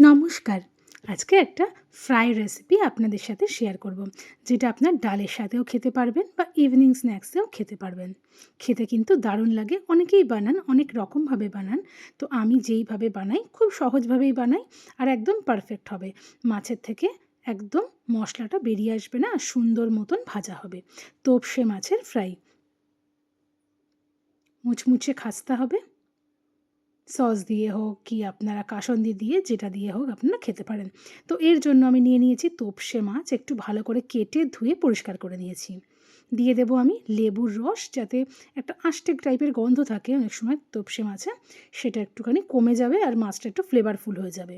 নমস্কার। আজকে একটা ফ্রাই রেসিপি আপনাদের সাথে শেয়ার করব, যেটা আপনার ডালের সাথেও খেতে পারবেন বা ইভিনিং স্ন্যাক্সেও খেতে পারবেন। খেতে কিন্তু দারুণ লাগে, অনেকেই বানান, অনেক রকমভাবে বানান। তো আমি যেইভাবে বানাই, খুব সহজভাবেই বানাই আর একদম পারফেক্ট হবে। মাছের থেকে একদম মশলাটা বেরিয়ে আসবে না, আর সুন্দর মতন ভাজা হবে। তোপসে মাছের ফ্রাই মুচমুচে খাস্তা হবে। সস দিয়ে হোক কি আপনারা কাসন্দি দিয়ে যেটা দিয়ে হোক আপনারা খেতে পারেন। তো এর জন্য আমি নিয়ে নিয়েছি তোপসে মাছ, একটু ভালো করে কেটে ধুয়ে পরিষ্কার করে নিয়েছি। দিয়ে দেবো আমি লেবুর রস যাতে একটা আষ্টেক টাইপের গন্ধ থাকে অনেক সময় তোপসে মাছে, সেটা একটুখানি কমে যাবে আর মাছটা একটু ফ্লেভারফুল হয়ে যাবে।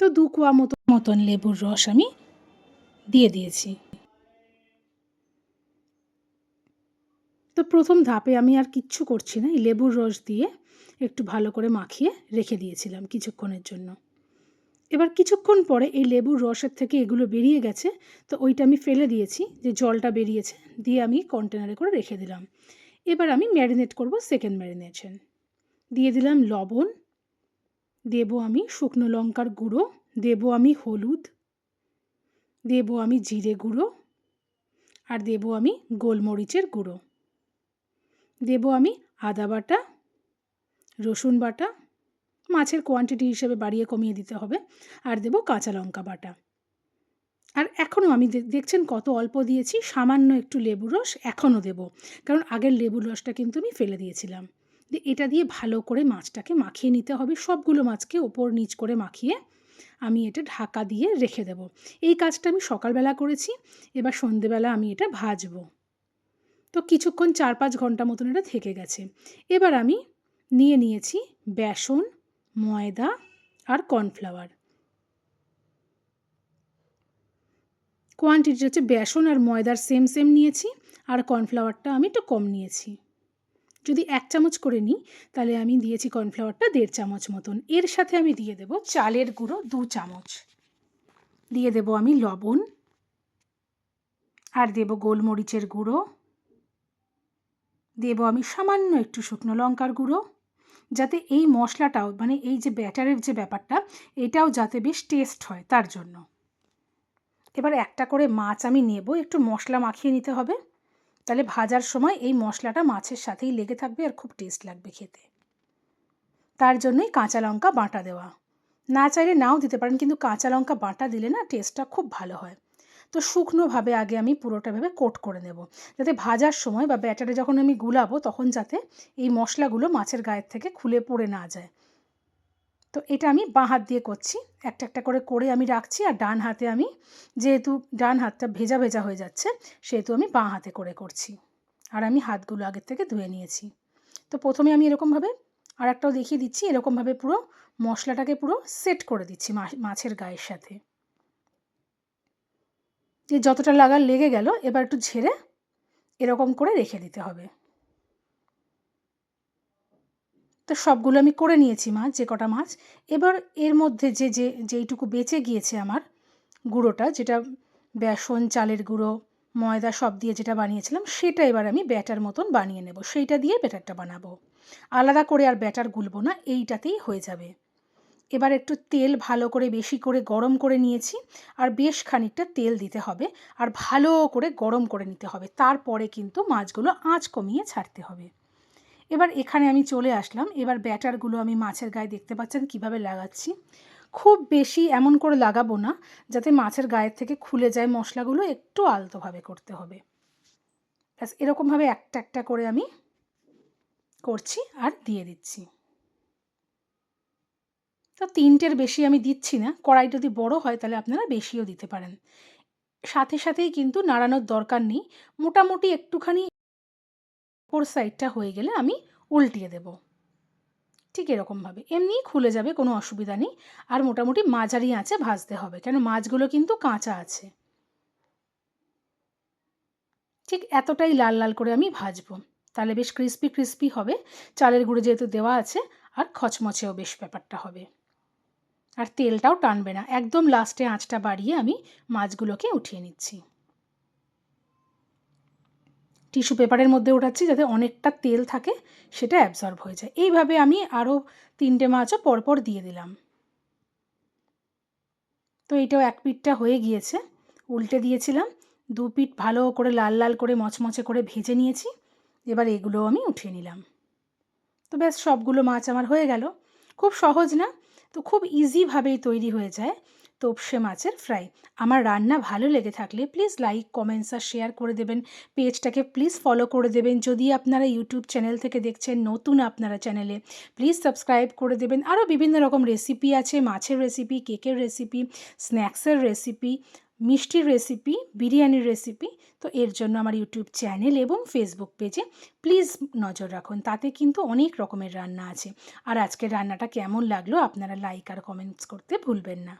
তো দু কোয়া মতো, মতন লেবুর রস আমি দিয়ে দিয়েছি। তো প্রথম ধাপে আমি আর কিচ্ছু করছি না। এই লেবুর রস দিয়ে একটু ভালো করে মাখিয়ে রেখে দিয়েছিলাম কিছুক্ষণের জন্য। এবার কিছুক্ষণ পরে এই লেবুর রসের থেকে এগুলো বেরিয়ে গেছে, তো ওইটা আমি ফেলে দিয়েছি যে জলটা বেরিয়েছে, দিয়ে আমি কন্টেনারে করে রেখে দিলাম। এবার আমি ম্যারিনেট করব সেকেন্ড ম্যারিনেশন দিয়ে দিলাম লবণ, দেব আমি শুকনো লঙ্কার গুঁড়ো, দেবো আমি হলুদ, দেব আমি জিরে গুঁড়ো, আর দেব আমি গোলমরিচের গুঁড়ো। দেব আমি আদা বাটা, রসুন বাটা, মাছের কোয়ান্টিটি হিসেবে বাড়িয়ে কমিয়ে দিতে হবে, আর দেব কাঁচা লঙ্কা বাটা। আর এখনও আমি দেখছেন কত অল্প দিয়েছি, সামান্য একটু লেবুর রস এখনও দেব, কারণ আগের লেবুর রসটা কিন্তু আমি ফেলে দিয়েছিলাম। এটা দিয়ে ভালো করে মাছটাকে মাখিয়ে নিতে হবে, সবগুলো মাছকে ওপর নিচ করে মাখিয়ে আমি এটা ঢাকা দিয়ে রেখে দেব। এই কাজটা আমি সকালবেলা করেছি, এবার সন্ধেবেলা আমি এটা ভাজবো। তো কিছুক্ষণ চার পাঁচ ঘণ্টা মতন এটা থেকে গেছে। এবার আমি নিয়ে নিয়েছি বেসন, ময়দা আর কর্নফ্লাওয়ার। কোয়ান্টিটি হচ্ছে বেসন আর ময়দার সেম সেম নিয়েছি আর কর্নফ্লাওয়ারটা আমি একটু কম নিয়েছি। যদি এক চামচ করে নিই, তাহলে আমি দিয়েছি কর্নফ্লাওয়ারটা দেড় চামচ মতন। এর সাথে আমি দিয়ে দেব চালের গুঁড়ো দু চামচ। দিয়ে দেব আমি লবণ আর দেব গোলমরিচের গুঁড়ো। দেবো আমি সামান্য একটু শুকনো লঙ্কার গুঁড়ো, যাতে এই মশলাটাও মানে এই যে ব্যাটারের যে ব্যাপারটা, এটাও যাতে বেশ টেস্ট হয় তার জন্য। এবার একটা করে মাছ আমি নেব, একটু মশলা মাখিয়ে নিতে হবে। তাহলে ভাজার সময় এই মশলাটা মাছের সাথেই লেগে থাকবে আর খুব টেস্ট লাগবে খেতে। তার জন্যই কাঁচা লঙ্কা বাটা দেওয়া। না চাইলে নাও দিতে পারেন, কিন্তু কাঁচা লঙ্কা বাটা দিলে না টেস্টটা খুব ভালো হয়। তো শুকনোভাবে আগে আমি পুরোটা ভেবে কোট করে নেব। যাতে ভাজার সময় বা ব্যাটারে যখন আমি গুলাবো তখন যাতে এই মশলাগুলো মাছের গায়ের থেকে খুলে পড়ে না যায়। তো এটা আমি বাঁ হাত দিয়ে করছি। একটা একটা করে করে আমি রাখছি আর ডান হাতে আমি যেহেতু ডান হাতটা ভেজা ভেজা হয়ে যাচ্ছে সেহেতু আমি বাঁ হাতে করে করছি। আর আমি হাতগুলো আগের থেকে ধুয়ে নিয়েছি। তো প্রথমে আমি এরকমভাবে আর একটাও দেখিয়ে দিচ্ছি। এরকমভাবে পুরো মশলাটাকে পুরো সেট করে দিচ্ছি মাছের গায়ের সাথে। যে যতটা লাগা লেগে গেল, এবার একটু ঝেড়ে এরকম করে রেখে দিতে হবে। তো সবগুলো আমি করে নিয়েছি মাছ, যে কটা মাছ। এবার এর মধ্যে যে যে, যেইটুকু বেঁচে গিয়েছে আমার গুঁড়োটা, যেটা বেসন, চালের গুঁড়ো, ময়দা সব দিয়ে যেটা বানিয়েছিলাম, সেটা এবার আমি ব্যাটার মতন বানিয়ে নেব। সেইটা দিয়ে ব্যাটারটা বানাবো। আলাদা করে আর ব্যাটার গুলবো না, এইটাতেই হয়ে যাবে। এবার একটু তেল ভালো করে, বেশি করে গরম করে নিয়েছি। আর বেশ খানিকটা তেল দিতে হবে। আর ভালো করে গরম করে নিতে হবে। তারপরে কিন্তু মাছগুলো আঁচ কমিয়ে ছাড়তে হবে। এবার এখানে আমি চলে আসলাম। এবার ব্যাটারগুলো আমি মাছের গায়ে দেখতে পাচ্ছেন কীভাবে লাগাচ্ছি। খুব বেশি এমন করে লাগাবো না, যাতে মাছের গায়ের থেকে খুলে যায় মশলাগুলো একটু আলতোভাবে করতে হবে। ব্যাস, এরকমভাবে একটা একটা করে আমি করছি আর দিয়ে দিচ্ছি। তো তিনটের বেশি আমি দিচ্ছি না। কড়াই যদি বড় হয় তাহলে আপনারা বেশিও দিতে পারেন। সাথে সাথেই কিন্তু নাড়ানোর দরকার নেই। মোটামুটি একটুখানি ওপর সাইডটা হয়ে গেলে আমি উল্টিয়ে দেব। ঠিক এরকমভাবে। এমনিই খুলে যাবে, কোনো অসুবিধা নেই। আর মোটামুটি মাঝারি আঁচে ভাজতে হবে, কেন মাছগুলো কিন্তু কাঁচা আছে। ঠিক এতটাই লাল লাল করে আমি ভাজবো। তাহলে বেশ ক্রিস্পি ক্রিস্পি হবে। চালের গুঁড়ো যেহেতু দেওয়া আছে, আর খচমচেও বেশ ব্যাপারটা হবে। আর তেলটাও টানবে না। একদম লাস্টে আঁচটা বাড়িয়ে আমি মাছগুলোকে উঠিয়ে নিচ্ছি। টিস্যু পেপারের মধ্যে ওঠাচ্ছি যাতে অনেকটা তেল থাকে, সেটা অ্যাবজর্ব হয়ে যায়। এইভাবে আমি আরও তিনটে মাছও পরপর দিয়ে দিলাম। তো এইটাও এক পিঠটা হয়ে গিয়েছে। উল্টে দিয়েছিলাম। দু পিঠ ভালো করে লাল লাল করে মচমচে করে ভেজে নিয়েছি। এবার এগুলো আমি উঠিয়ে নিলাম। তো ব্যাস, সবগুলো মাছ আমার হয়ে গেল। খুব সহজ না। তো খুব ইজিভাবেই তৈরি হয়ে যায় তোপসে মাছের ফ্রাই আমার রান্না ভালো লেগে থাকলে প্লিজ লাইক কমেন্টস আর শেয়ার করে দেবেন। পেজটাকে প্লিজ ফলো করে দেবেন। যদি আপনারা ইউটিউব চ্যানেল থেকে দেখছেন, নতুন আপনারা চ্যানেলে প্লিজ সাবস্ক্রাইব করে দেবেন। আরও বিভিন্ন রকম রেসিপি আছে, মাছের রেসিপি কেকের রেসিপি স্ন্যাক্সের রেসিপি মিষ্টির রেসিপি বিরিয়ানির রেসিপি তো এর জন্য আমার ইউটিউব চ্যানেল এবং ফেসবুক পেজে প্লিজ নজর রাখুন। তাতে কিন্তু অনেক রকমের রান্না আছে। আর আজকের রান্নাটা কেমন লাগল আপনারা লাইক আর কমেন্টস করতে ভুলবেন না।